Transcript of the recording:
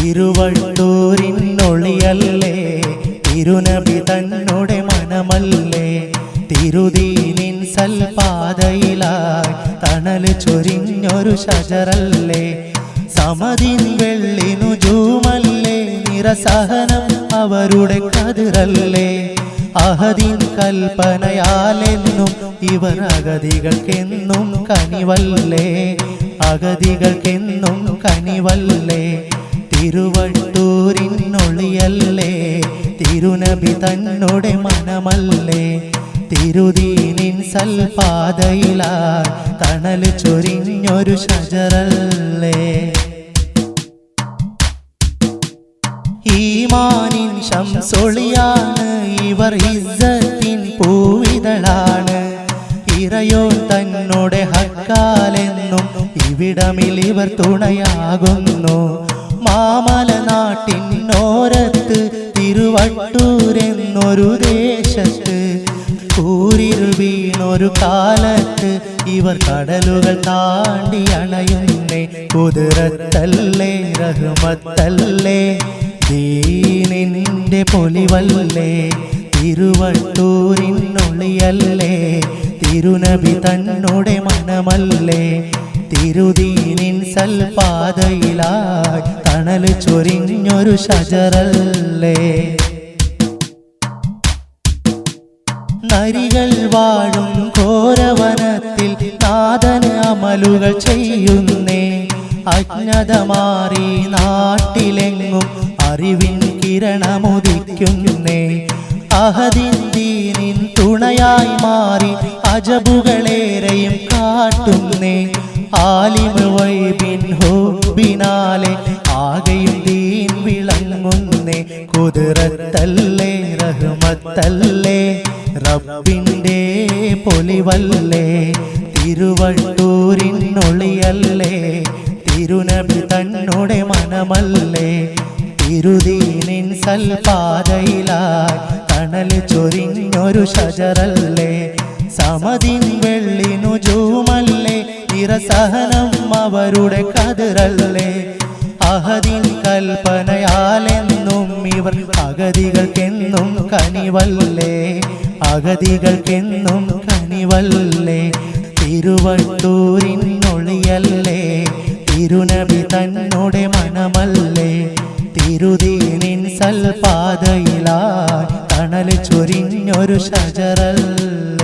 തിരുവട്ടൂരിനൊളിയല്ലേ? തിരുനബി തന്നോടെ മനമല്ലേ? തിരുദീനിൻ സൽപാതയിലായി തണൽ ചൊരിഞ്ഞൊരു ശജറല്ലേ? സമതിൻ വെള്ളിനു ജൂമല്ലേ? നിറസഹനം അവരുടെ കതിരല്ലേ അഹദിൻ കൽപ്പനയാലെന്നും ഇവർ അഗതികൾക്കെന്നും കനിവല്ലേ? അഗതികൾക്കെന്നും കനിവല്ലേ? തിരുവട്ടൂരിനൊളിയല്ലേ? തിരുനബി തന്നോടെ മനമല്ലേ? തിരുദീനിൻ സൽപാതയില തണൽ ചൊരിഞ്ഞൊരു ഷജറല്ലേ ഈമാനിൻ ശംസൊളിയാണ് ഇവർ ഇസ്സത്തിൻ പൂവിതളാണ്. ഇറയോ തന്നോടെ ഹക്കാലെന്നും ഇവിടമിൽ ഇവർ തുണയാകുന്നു. മാമല നാട്ടിനോരത്ത് തിരുവട്ടൂരെന്നൊരു ദേശത്ത്. കൂരിരുൾ വീണൊരു കാലത്ത് ഇവർ കടലുകൾ താണ്ടി അണയുന്നേ. കുതിരത്തല്ലേ റഹ്മത്തല്ലേ ദീനിന്റെ പൊലിവല്ലേ തിരുവട്ടൂരിനൊളിയല്ലേ തിരുനബി തന്നോടെ മനമല്ലേ. തിരുദീനിൻ സൽപാതയിലായി തണൽ ചൊരിഞ്ഞൊരു ഷജറല്ലേ നരികൾ വാഴും ഘോരവനത്തിൽ നാദന അമലുകൾ ചെയ്യുന്നേ. അജ്ഞത മാറി നാട്ടിലെങ്ങും അറിവിൻ കിരണമുദിക്കുന്നേ അഹദിൻ ദീനിൻ തുണയായി മാറി അജബുകളേറെയും ആലിമ് വൈബിൻ ഹോബിനാലെ ആകെയും ദീൻ വിളങ്ങുന്നേ. കുതിരത്തല്ലേ റഹ്മത്തല്ലേ റബ്ബിന്റെ പൊലിവല്ലേ. തിരുവട്ടൂരിനൊളിയല്ലേ തിരുനബി തന്നോടെ മനമല്ലേ. തിരുദീനിൻ സൽപാതയിലായി തണൽ ചൊരിഞ്ഞൊരു ഷജറല്ലേ സമതിൻ വെള്ളിനു ജൂമല്ലേ നിറസഹനം അവരുടെ കതിരല്ലേ? അഹദിൻ കൽപ്പനയാലെന്നും ഇവർ അഗതികൾക്കെന്നും കനിവല്ലേ? അഗതികൾക്കെന്നും കനിവല്ലേ? തിരുവട്ടൂരിനൊളിയല്ലേ തിരുനബി തന്നോടെ മനമല്ലേ? തിരുദീനിൻ സൽപാതയിലായി തണൽ ചൊരിഞ്ഞൊരു ശജറല്ലേ